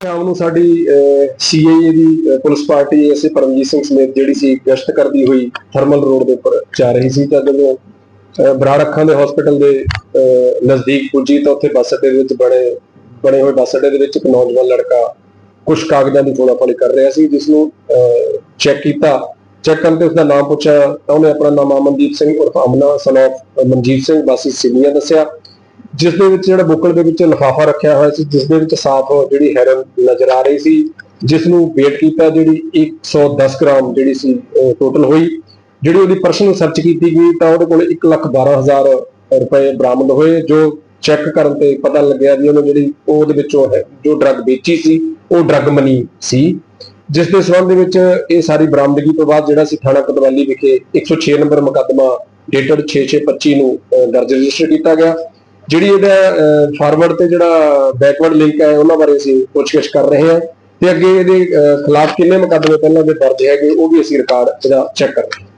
ਸ਼ਾਮ ਨੂੰ ਸਾਡੀ ਸੀਆਈਏ ਦੀ ਪੁਲਿਸ ਪਾਰਟੀ ਐਸੇ ਪਰਮਜੀਤ ਸਿੰਘ ਸਮੇਤ ਜਿਹੜੀ ਸੀ ਗਸ਼ਤ ਕਰਦੀ ਹੋਈ ਥਰਮਲ ਰੋਡ ਦੇ ਉੱਪਰ ਜਾ ਰਹੀ ਸੀ ਤਾਂ ਜਦੋਂ ਅਹ, ਬਰਾੜ ਅੱਖਾਂ ਦੇ ਹਸਪੀਟਲ ਦੇ ਅਹ, ਨਜ਼ਦੀਕ ਪੁੱਜੀ ਤਾਂ ਉੱਥੇ ਬੱਸ ਅੱਡੇ ਦੇ ਵਿੱਚ ਬਣੇ ਬਣੇ ਹੋਏ ਬੱਸ ਅੱਡੇ ਦੇ ਵਿੱਚ ਇੱਕ ਨੌਜਵਾਨ ਲੜਕਾ ਕੁਝ ਕਾਗਜ਼ਾਂ ਦੀ ਫੋਟੋਫਾਲੀ ਕਰ ਰਿਹਾ ਸੀ ਜਿਸ ਨੂੰ ਚੈੱਕ ਕੀਤਾ। ਚੈੱਕ ਕਰਨ ਤੇ ਉਸਦਾ ਨਾਮ ਪੁੱਛਿਆ ਤਾਂ ਉਹਨੇ ਆਪਣਾ ਨਾਮ ਅਮਨਦੀਪ ਸਿੰਘ ਉਰਫ ਅਮਨਾ ਸਨ of ਮਨਜੀਤ ਸਿੰਘ ਵਾਸੀ ਸਿਮੀਆ ਦੱਸਿਆ। ਜਿਸ ਦੇ ਵਿੱਚ ਜਿਹੜਾ ਬੁੱਕਲ ਦੇ ਵਿੱਚ ਲਿਫਾਫਾ ਰੱਖਿਆ ਹੋਇਆ ਸੀ, ਜਿਸ ਦੇ ਵਿੱਚ ਸਾਫ਼ ਜਿਹੜੀ ਹੈਰਨ ਨਜ਼ਰ ਆ ਰਹੀ ਸੀ, ਜਿਸ ਨੂੰ ਵੇਟ ਕੀਤਾ ਜਿਹੜੀ 110 ਗ੍ਰਾਮ ਜਿਹੜੀ ਸੀ ਟੋਟਲ ਹੋਈ। ਜਿਹੜੀ ਉਹਦੀ ਪਰਸਨਲ ਸਰਚ ਕੀਤੀ ਗਈ, ਤਾਂ ਉਹਦੇ ਕੋਲ 112000 ਰੁਪਏ ਬਰਾਮਦ ਹੋਏ, ਜੋ ਚੈੱਕ ਕਰਨ ਤੇ ਪਤਾ ਲੱਗਿਆ ਵੀ ਉਹਨੇ ਜਿਹੜੀ ਉਹਦੇ ਵਿੱਚੋਂ ਹੈ, ਜੋ ਡਰੱਗ ਵੇਚੀ ਸੀ, ਉਹ ਡਰੱਗ ਮਨੀ ਸੀ। ਜਿਸ ਦੇ ਸੰਬੰਧ ਦੇ ਵਿੱਚ ਇਹ ਸਾਰੀ ਬਰਾਮਦਗੀ ਤੋਂ ਬਾਅਦ ਜਿਹੜਾ ਸੀ ਥਾਣਾ ਕੋਤਵਾਲੀ ਵਿਖੇ 106 ਨੰਬਰ ਮੁਕੱਦਮਾ ਡੇਟਡ 6625 ਨੂੰ ਦਰਜ ਰਜਿਸਟਰ ਕੀਤਾ ਗਿਆ। ਜਿਹੜੀ ਇਹਦਾ ਫਾਰਵਰਡ ਤੇ ਜਿਹੜਾ ਬੈਕਵਰਡ ਲਿੰਕ ਹੈ, ਉਹਨਾਂ ਬਾਰੇ ਅਸੀਂ ਪੁੱਛਗਿੱਛ ਕਰ ਰਹੇ ਹਾਂ ਤੇ ਅੱਗੇ ਇਹਦੇ ਖਿਲਾਫ ਕਿੰਨੇ ਮੁਕੱਦਮੇ ਪਹਿਲਾਂ ਦੇ ਦਰਜ ਹੈਗੇ, ਉਹ ਵੀ ਅਸੀਂ ਰਿਕਾਰਡ ਇਹਦਾ ਚੈੱਕ ਕਰ ਰਹੇ ਹਾਂ